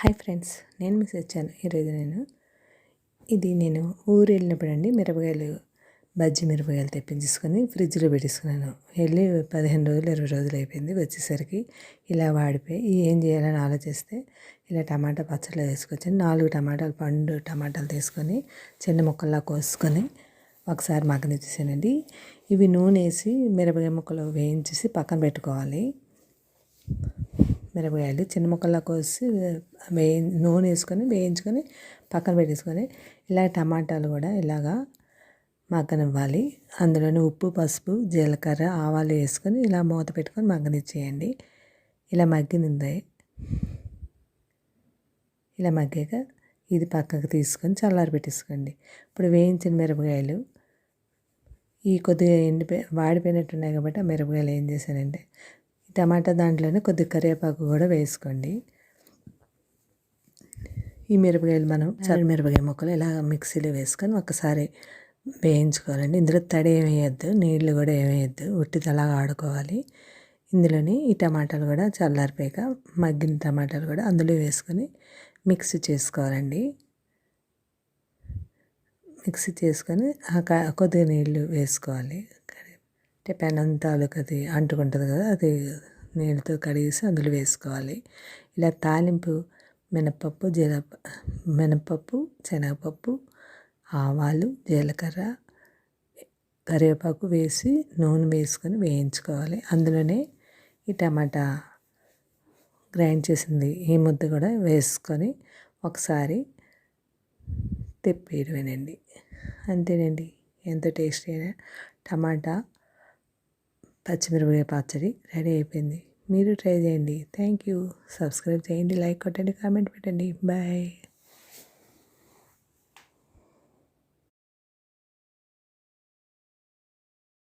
Hi friends నేను miss వచ్చాను ఈరోజు నేను ఇది నేను ఊరు వెళ్ళినప్పుడు అండి మిరపకాయలు బజ్జి మిరపకాయలు తెప్పించుకొని ఫ్రిడ్జ్లో పెట్టేసుకున్నాను. వెళ్ళి పదిహేను రోజులు ఇరవై రోజులు అయిపోయింది. వచ్చేసరికి ఇలా వాడిపోయి ఏం చేయాలని ఆలోచిస్తే ఇలా టమాటా పచ్చళ్ళు వేసుకొచ్చి నాలుగు టమాటాలు పండు టమాటాలు తీసుకొని చిన్న ముక్కల్లా కోసుకొని ఒకసారి మగ్గనిచ్చేసానండి. ఇవి నూనె వేసి మిరపకాయ ముక్కలు వేయించేసి పక్కన పెట్టుకోవాలి. మిరపకాయలు చిన్న ముక్కల్లా కోసి వేయి నూనె వేసుకొని వేయించుకొని పక్కన పెట్టేసుకొని ఇలా టమాటాలు కూడా ఇలాగా మగ్గనివ్వాలి. అందులోనే ఉప్పు పసుపు జీలకర్ర ఆవాలు వేసుకొని ఇలా మూత పెట్టుకొని మగ్గనిచ్చేయండి. ఇలా మగ్గినింది ఇలా మగ్గాక ఇది పక్కకు తీసుకొని చల్లారి పెట్టేసుకోండి. ఇప్పుడు వేయించిన మిరపకాయలు ఈ కొద్దిగా ఎండిపోయి వాడిపోయినట్టున్నాయి కాబట్టి ఆ మిరపకాయలు ఏం చేశానంటే టమాటా దాంట్లోనే కొద్దిగా కరివేపాకు కూడా వేసుకోండి. ఈ మిరపకాయలు మనం చల్ల మిరపకాయ ముక్కలు ఇలా మిక్సీలో వేసుకొని ఒకసారి వేయించుకోవాలండి. ఇందులో తడి ఏమి వేయద్దు నీళ్ళు కూడా ఏమి వేయద్దు. ఉట్టిది అలాగా ఆడుకోవాలి. ఇందులోని ఈ టమాటాలు కూడా చల్లారిపోయాక మగ్గిన టమాటాలు కూడా అందులో వేసుకొని మిక్సీ చేసుకోవాలండి. మిక్సీ చేసుకొని కొద్దిగా నీళ్ళు వేసుకోవాలి. అంటే పెనం తాలూకు అది అంటుకుంటుంది కదా అది నీళ్ళతో కడిగేసి అందులో వేసుకోవాలి. ఇలా తాలింపు మినపప్పు జీల మినపప్పు శనగపప్పు ఆవాలు జీలకర్ర కరివేపాకు వేసి నూనె వేసుకొని వేయించుకోవాలి. అందులోనే ఈ టమాటా గ్రైండ్ చేసింది. ఈ ముద్ద కూడా వేసుకొని ఒకసారి తిప్పేయడమేనండి అంతేనండి. ఎంతో టేస్టీ అయిన టమాటా పచ్చిమిరపకాయ పచ్చడి రెడీ అయిపోయింది. మీరు ట్రై చేయండి. థ్యాంక్ యూ సబ్స్క్రైబ్ చేయండి. లైక్ కొట్టండి. కామెంట్ పెట్టండి. బాయ్